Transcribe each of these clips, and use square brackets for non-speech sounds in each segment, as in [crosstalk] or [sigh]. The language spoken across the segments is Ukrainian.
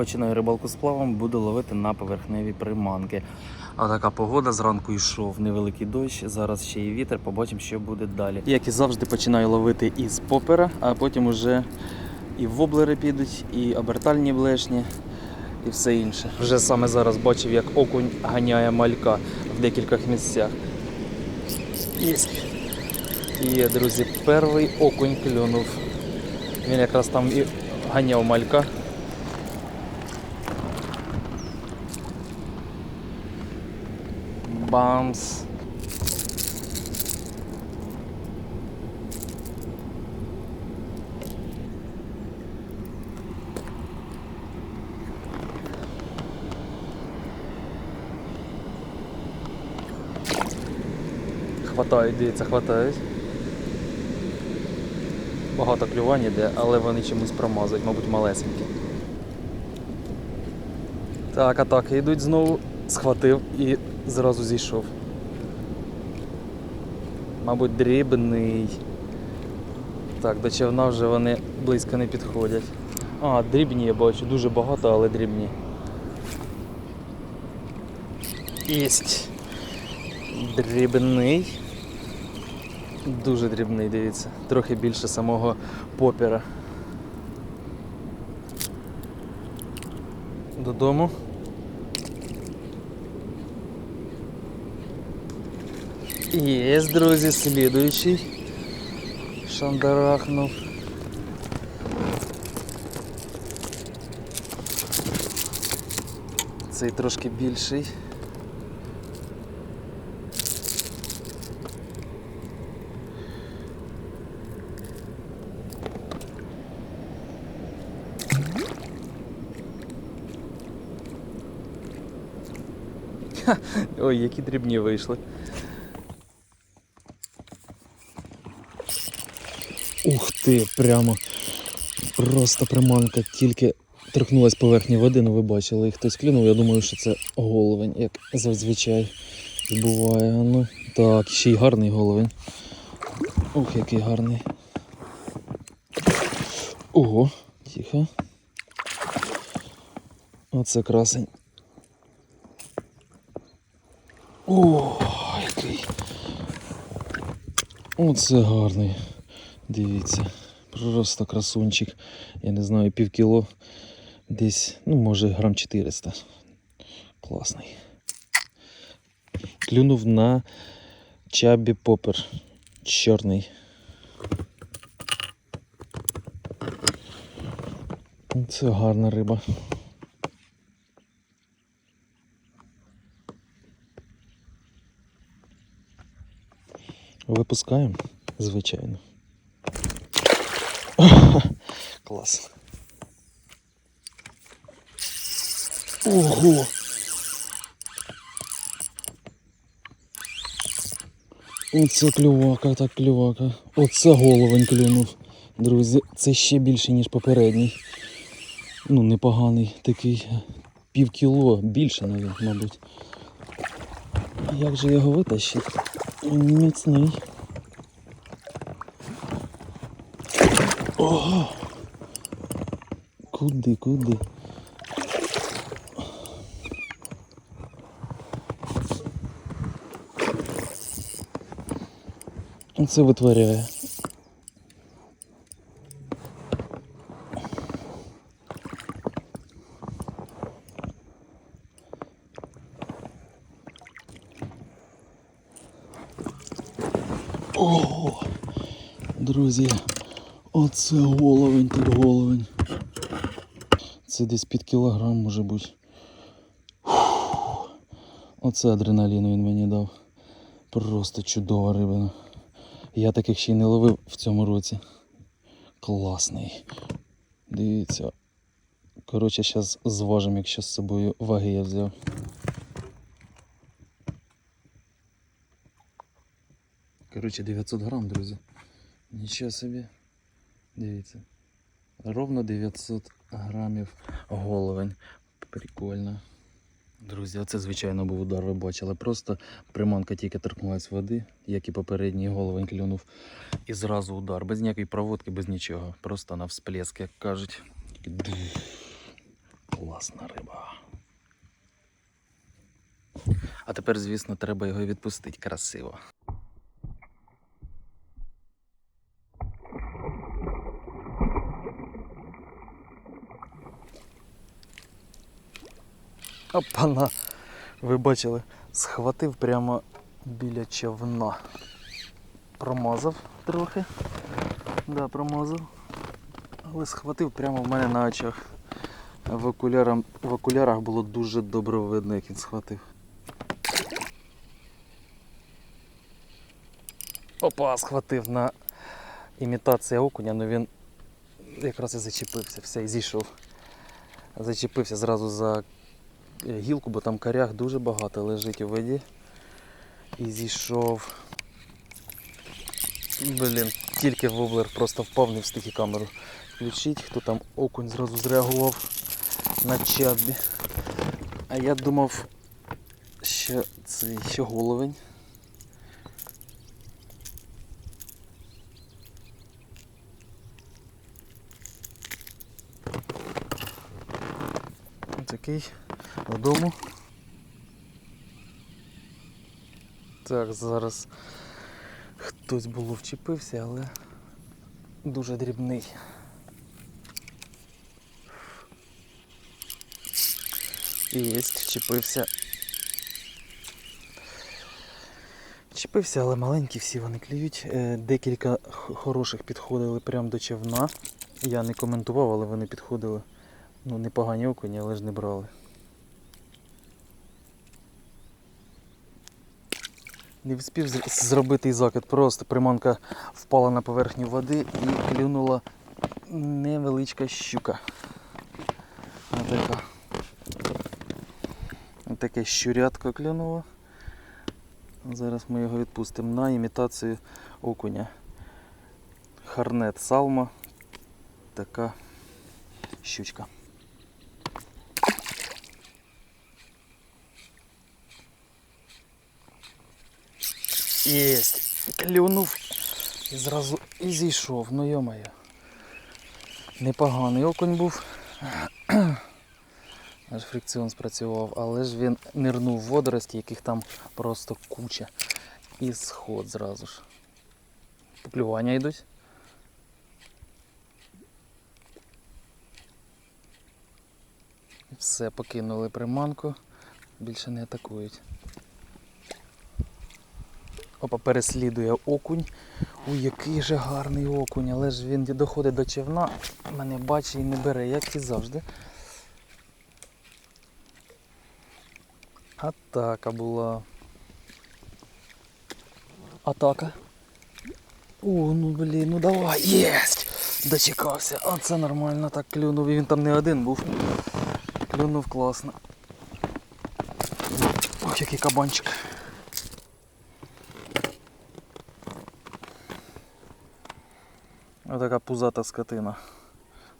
починаю рибалку з плавом, буду ловити на поверхневі приманки. А така погода, зранку йшов невеликий дощ, зараз ще й вітер, побачимо, що буде далі. Як і завжди, починаю ловити із попера, а потім уже і воблери підуть, і обертальні блешні, і все інше. Вже саме зараз бачив, як окунь ганяє малька в декількох місцях. Єсть. Є, друзі, перший окунь клюнув. Він якраз там і ганяв малька. Бамс. Хватають, дивіться, хватають. Багато клювань іде, але вони чомусь промазують, мабуть, малесенькі. Так, атаки йдуть знову, схватив і зразу зійшов. Мабуть, дрібний. Так, до човна вже вони близько не підходять. А, дрібні я бачу, дуже багато, але дрібні. Єсть. Дрібний. Дуже дрібний, дивіться. Трохи більше самого попіра. Додому. Є, друзі, слідуючий. Шандарахнув. Цей трошки більший. Ой, які дрібні вийшли. Ух прямо просто приманка тільки торкнулась поверхні води, ну ви бачили, і хтось клюнув. Я думаю, що це головень, як зазвичай буває. Ну, так, ще й гарний головень. Ух, який гарний. Ого, тихо. Оце красень. О, який. Оце гарний. Дивіться. Просто красунчик. Я не знаю, пів кіло. Десь, ну, може, грам 400. Класний. Клюнув на чабі попер. Чорний. Це гарна риба. Випускаємо, звичайно. Клас. Ого! Оце клювака, так клювака. Оце головень клюнув. Друзі, це ще більше, ніж попередній. Ну, непоганий такий. Пів кіло, більше навіть, мабуть. Як же його витащити? Він міцний. Ого! Куди, куди? Це витворяє. Ого! Друзі, оце головень тут головень. Це десь під кілограм може бути. Фух. Оце адреналіну він мені дав. Просто чудова рибина. Я таких ще й не ловив в цьому році. Класний. Дивіться. Коротше, зараз зважимо, якщо з собою ваги я взяв. Коротше, 900 грам, друзі. Нічого собі. Дивіться. Ровно 900 грамів головень. Прикольно. Друзі, оце звичайно був удар, ви бачили. Просто приманка тільки торкнулась води, як і попередній головень клюнув. І зразу удар. Без ніякої проводки, без нічого. Просто на всплеск, як кажуть. Класна риба. А тепер, звісно, треба його відпустити красиво. Опана. Ви бачили, схватив прямо біля човна. Промазав трохи. Да, промазав. Але схватив прямо в мене на очах. В, окулярам, в окулярах було дуже добре видно, як він схватив. Опа, схватив на імітація окуня, але він якраз і зачепився, все, і зійшов. Зачепився зразу за гілку, бо там коряг дуже багато лежить у воді. І зійшов. Блін, тільки воблер просто впав, не встиг і камеру включити. Хто там окунь зразу зреагував на чадбі. А я думав, що це ще головень. Такий додому. Так, зараз хтось було вчепився, але дуже дрібний. І Єсть, вчепився. Вчепився, але маленькі всі вони клюють. Е, Декілька хороших підходили прямо до човна. Я не коментував, але вони підходили. Ну, непогані окуні, але ж не брали. Не встиг зробити закид, просто приманка впала на поверхню води і клюнула невеличка щука. Отака. Таке щурятко клюнуло. Зараз ми його відпустимо на імітацію окуня. Харнет салма. Така щучка. Єсть. Клюнув і зразу і зійшов. Ну йомає. Непоганий окунь був. [clears throat] Аж фрикціон спрацював, але ж він нирнув в водорості, яких там просто куча. І сход зразу ж. Поклювання йдуть. Все, покинули приманку, більше не атакують. Опа, переслідує окунь. Ой, який же гарний окунь, але ж він доходить до човна, мене бачить і не бере, як і завжди. Атака була. Атака. О, ну блін, ну давай, єсть! Дочекався. Оце нормально так клюнув. І він там не один був. Клюнув класно. Ох, який кабанчик. Отака пузата скотина.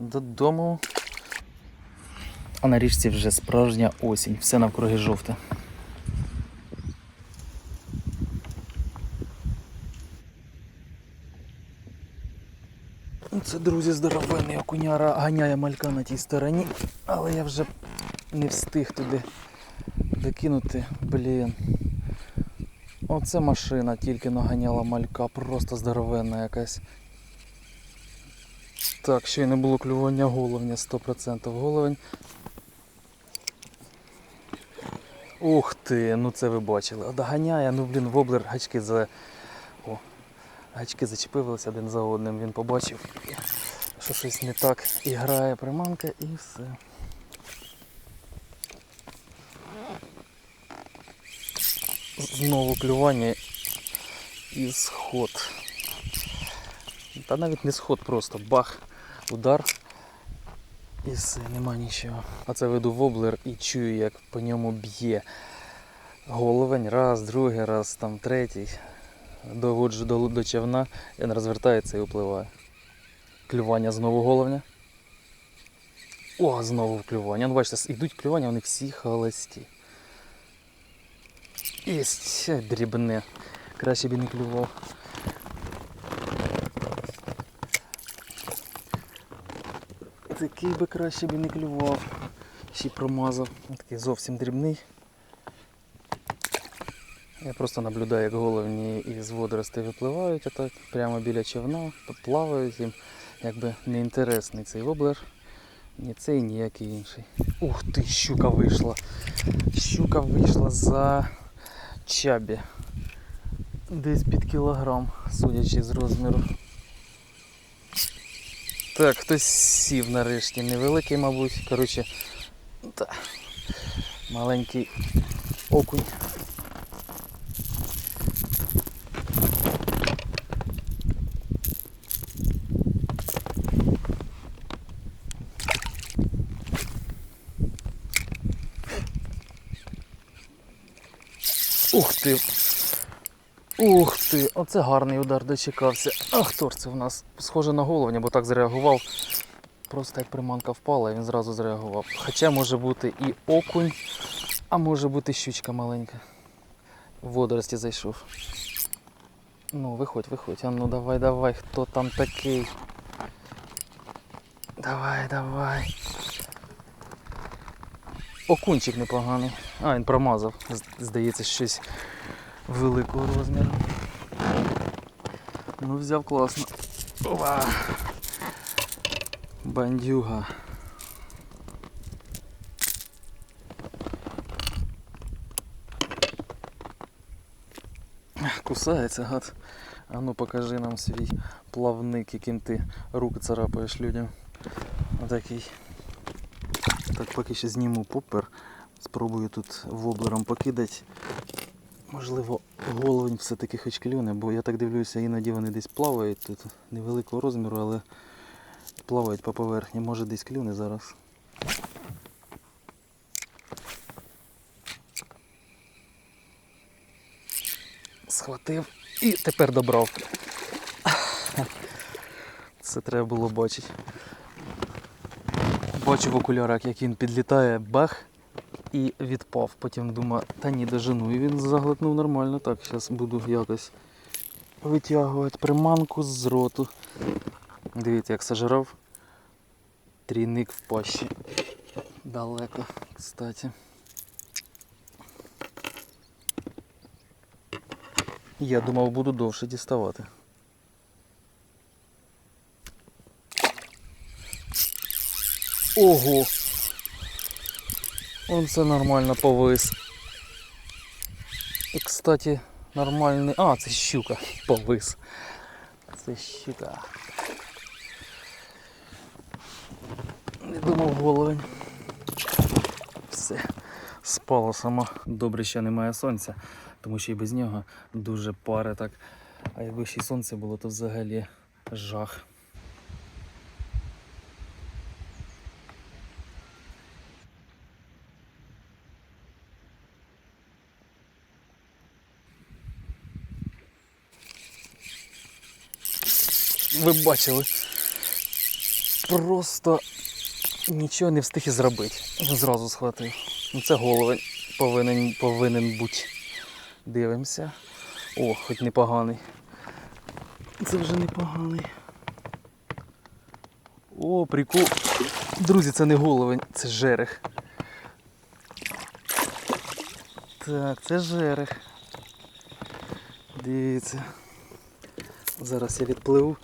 Додому. А на річці вже справжня осінь, все навкруги жовте. Це, друзі, здоровенний окуняра ганяє малька на тій стороні, але я вже не встиг туди докинути. Блін. Оце машина тільки наганяла малька, просто здоровенна якась. Так, ще й не було клювання головня, 100% головень. Ух ти, ну це ви бачили. Доганяє, ну блін, воблер гачки за. О, гачки зачепилися один за одним. Він побачив, що щось не так. І грає приманка і все. Знову клювання і сход. Та навіть не сход, просто бах, удар. І все, нема нічого. А це веду воблер і чую, як по ньому б'є головень. Раз, другий, раз, там третій. Доводжу до, до човна, він розвертається і впливає. Клювання знову головня. О, знову клювання. Ну, бачите, йдуть клювання, вони всі холості. Єсть, дрібне. Краще б не клював. Такий би краще б і не клював. ще й промазав. Такий зовсім дрібний. Я просто наблюдаю, як головні із водоростей випливають отак, прямо біля човна, плавають їм. Якби неінтересний цей воблер. Ні цей, ніякий інший. Ух ти, щука вийшла. Щука вийшла за чабі. Десь під кілограм, судячи з розміру. Так, хтось сів нарешті. Невеликий, мабуть. Коротше, та, маленький окунь. Ух ти! Ух ти! Оце гарний удар дочекався. А хто ж це в нас? Схоже на головня, бо так зреагував. Просто як приманка впала, і він зразу зреагував. Хоча може бути і окунь, а може бути щучка маленька. В водорості зайшов. Ну, виходь, виходь. А ну давай, давай, хто там такий? Давай, давай. Окунчик непоганий. А, він промазав. Здається, щось великого розміру. Ну, взяв класно. Ова. Бандюга. Кусається гад. А ну покажи нам свій плавник, яким ти руки царапаєш людям. Отакий. Так, поки ще зніму попер. Спробую тут воблером покидати. Можливо, головень все-таки хоч клюне, бо я так дивлюся, іноді вони десь плавають тут невеликого розміру, але плавають по поверхні. Може десь клюне зараз. Схватив і тепер добрав. Це треба було бачити. Бачу в окулярах, як він підлітає, бах і відпав. Потім думаю, та ні, дожену. І він заглотнув нормально. Так, зараз буду якось витягувати приманку з роту. Дивіться, як сожрав. Трійник в пащі. Далеко, кстати. Я думав, буду довше діставати. Ого! Он це нормально повис. І, кстати, нормальний. А, це щука повис. Це щука. Не думав головень. Все, спало сама. Добре, що немає сонця, тому що і без нього дуже пари так. А якби ще й сонце було, то взагалі жах. Ви бачили. Просто нічого не встиг і зробити. Зразу схватив. Ну це головень повинен, повинен бути. Дивимося. О, хоч непоганий. Це вже непоганий. О, прикол. Друзі, це не головень, це жерех. Так, це жерех. Дивіться. Зараз я відпливу.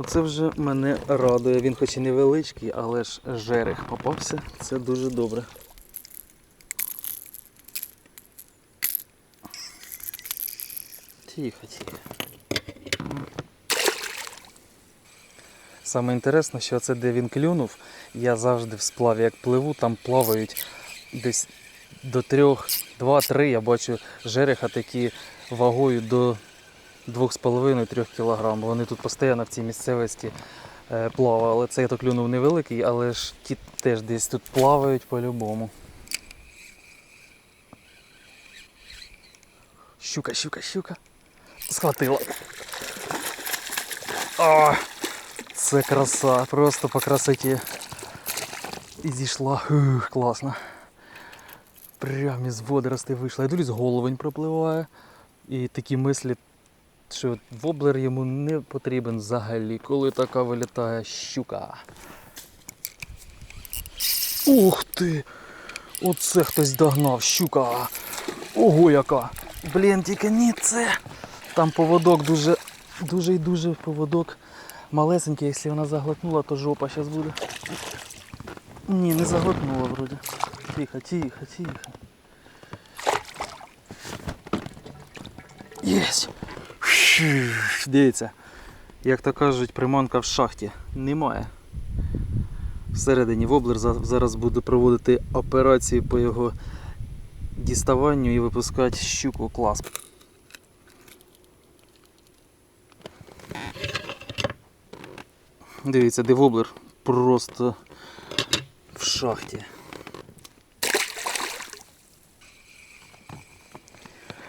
Оце вже мене радує. Він хоч і невеличкий, але ж жерех попався. Це дуже добре. Тихо, тихо. Саме інтересне, що це де він клюнув, я завжди в сплаві як пливу, там плавають десь до трьох, два-три, я бачу жереха такі вагою до 2,5-3 кг. Вони тут постійно в цій місцевості е, плавали. Цей то клюнув невеликий, але ж ті теж десь тут плавають по-любому. Щука, щука, щука. Схватила. О, це краса, просто по красоті. І зійшла. Ух, класно. Прям із водоростей вийшла. Я дивлюсь, головень пропливає. І такі мислі що воблер йому не потрібен взагалі, коли така вилітає щука. Ух ти! Оце хтось догнав, щука. Ого, яка! Блін, тільки ні це. Там поводок дуже, дуже і дуже поводок малесенький. Якщо вона заглотнула, то жопа зараз буде. Ні, не заглотнула вроді. Тихо, тихо, тихо. Єсть! Дивіться, як то кажуть, приманка в шахті. Немає. Всередині воблер зараз буде проводити операцію по його діставанню і випускати щуку клас. Дивіться, де воблер просто в шахті.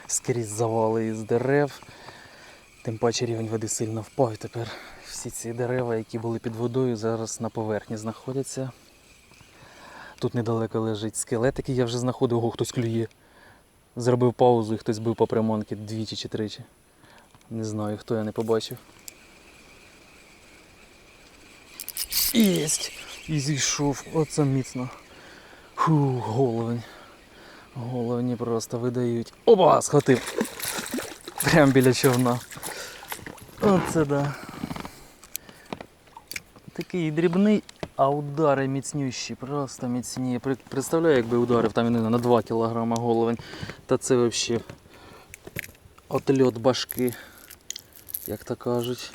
Скрізь завали із дерев. Тим паче рівень води сильно впав. Тепер всі ці дерева, які були під водою, зараз на поверхні знаходяться. Тут недалеко лежить скелет, який я вже знаходив, ого, хтось клює. Зробив паузу і хтось бив по приманки двічі чи тричі. Не знаю, хто я не побачив. Єсть! І зійшов, оце міцно. Фу, головень. Головні просто видають. Опа! Схватив. Прям біля човна. Оце да. Такий дрібний, а удари міцнющі, просто міцні. Представляю, якби ударив там на 2 кг головень. Та це взагалі отльот башки, як то кажуть.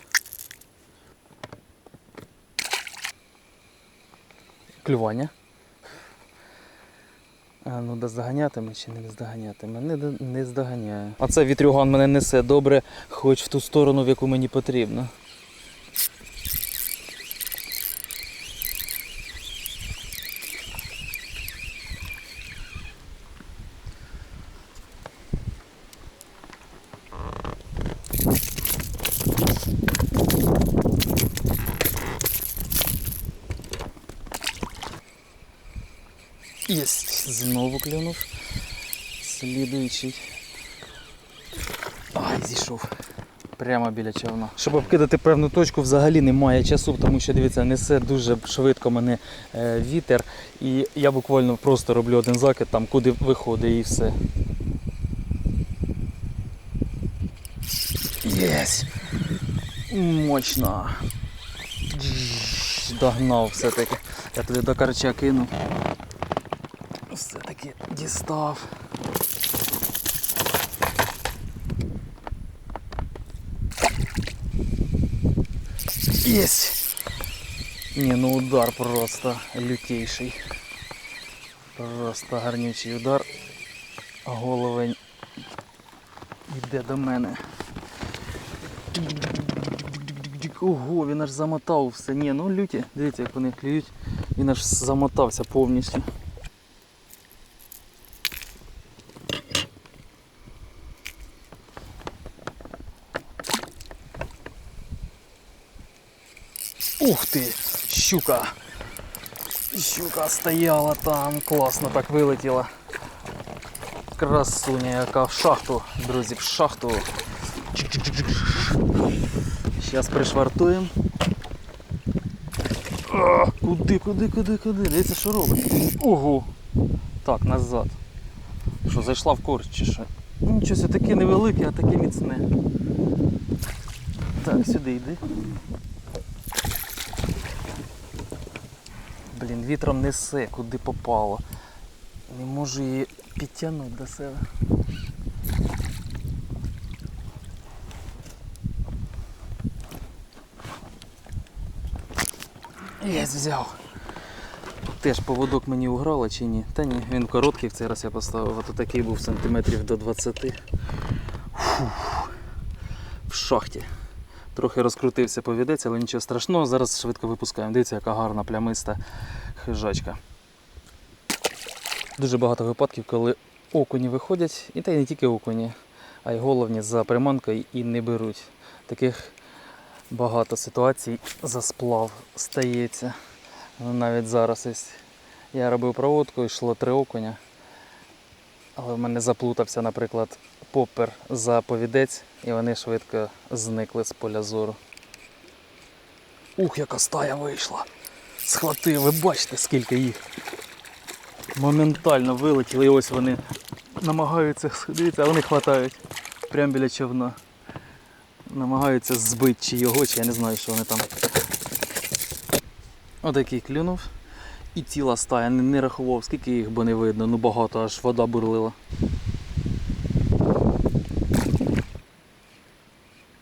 Клювання. А, ну доздоганятиме чи не доздоганятиме? Не, не здоганяє. А це вітрюган мене несе добре, хоч в ту сторону, в яку мені потрібно. Єсть, знову клюнув. Слідуючий. Ай, зійшов. Прямо біля човна. Щоб обкидати певну точку, взагалі немає часу, тому що дивіться, несе дуже швидко мене е, вітер. І я буквально просто роблю один закид там, куди виходить і все. Єсь! Мощно. Догнав все-таки. Я туди до карча кинув. Дістав. Єсть! Ні, ну удар просто лютейший. Просто гарнючий удар. Головень йде до мене. Ого, він аж замотав все. Ні, ну люті, дивіться, як вони клюють. Він аж замотався повністю. Ух ти! Щука! Щука стояла там, класно так вилетіла. Красуня яка в шахту, друзі, в шахту. Зараз пришвартуємо. Куди, куди, куди, куди? Дивіться, що робить. Ого! Так, назад. Що, зайшла в корч чи що? Ну, таке невелике, а таке міцне. Так, сюди йди. Блін, вітром несе, куди попало. Не можу її підтягнути до себе. Єсть взяв. Теж поводок мені уграло чи ні? Та ні, він короткий в цей раз я поставив, а то такий був сантиметрів до 20. Фух. В шахті. Трохи розкрутився повідець, але нічого страшного, зараз швидко випускаємо. Дивіться, яка гарна плямиста хижачка. Дуже багато випадків, коли окуні виходять, і та й не тільки окуні, а й головні за приманкою і не беруть. Таких багато ситуацій за сплав стається. Ну, Навіть зараз ось я робив проводку, йшло три окуня. Але в мене заплутався, наприклад, попер за повідець, і вони швидко зникли з поля зору. Ух, яка стая вийшла! Схватив, ви бачите, скільки їх. Моментально вилетіли, і ось вони намагаються сходити, а вони хватають прямо біля човна. Намагаються збити чи його, чи я не знаю, що вони там. Отакий клюнув. І ціла стая, не, не рахував, скільки їх, бо не видно, ну багато, аж вода бурлила.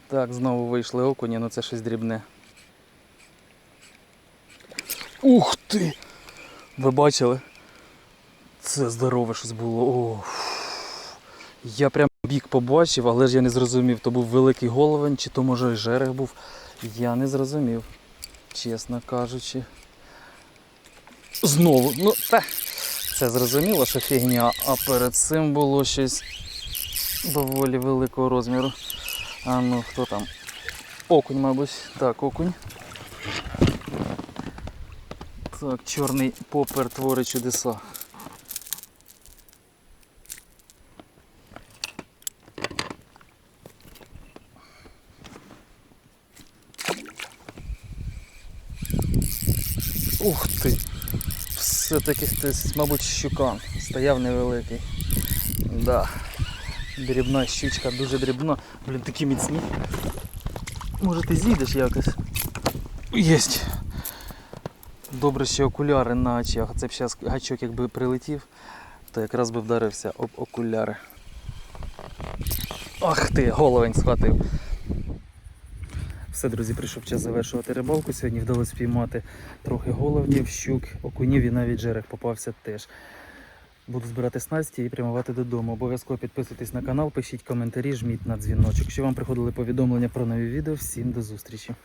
Так, знову вийшли окуні, ну це щось дрібне. Ух ти! Ви бачили? Це здорове щось було. О, я прям бік побачив, але ж я не зрозумів, то був великий головень, чи то може і жерех був. Я не зрозумів, чесно кажучи. Знову, ну та, це зрозуміло, що фігня, а перед цим було щось доволі великого розміру. А ну хто там? Окунь, мабуть. Так, окунь. Так, чорний попер творить чудеса. Ух ти! Все-таки хтось, мабуть, щукан. Стояв невеликий. Да. Дрібна щучка, дуже дрібна. Блін, такі міцні. Може ти зійдеш якось? Єсть. Добре, що окуляри на очах. Це б зараз гачок якби прилетів, то якраз би вдарився об окуляри. Ах ти, головень схватив. Все, друзі, прийшов час завершувати рибалку. Сьогодні вдалося спіймати трохи головнів, щук, окунів і навіть жерех попався теж. Буду збирати снасті і прямувати додому. Обов'язково підписуйтесь на канал, пишіть коментарі, жміть на дзвіночок. Якщо вам приходили повідомлення про нові відео, всім до зустрічі.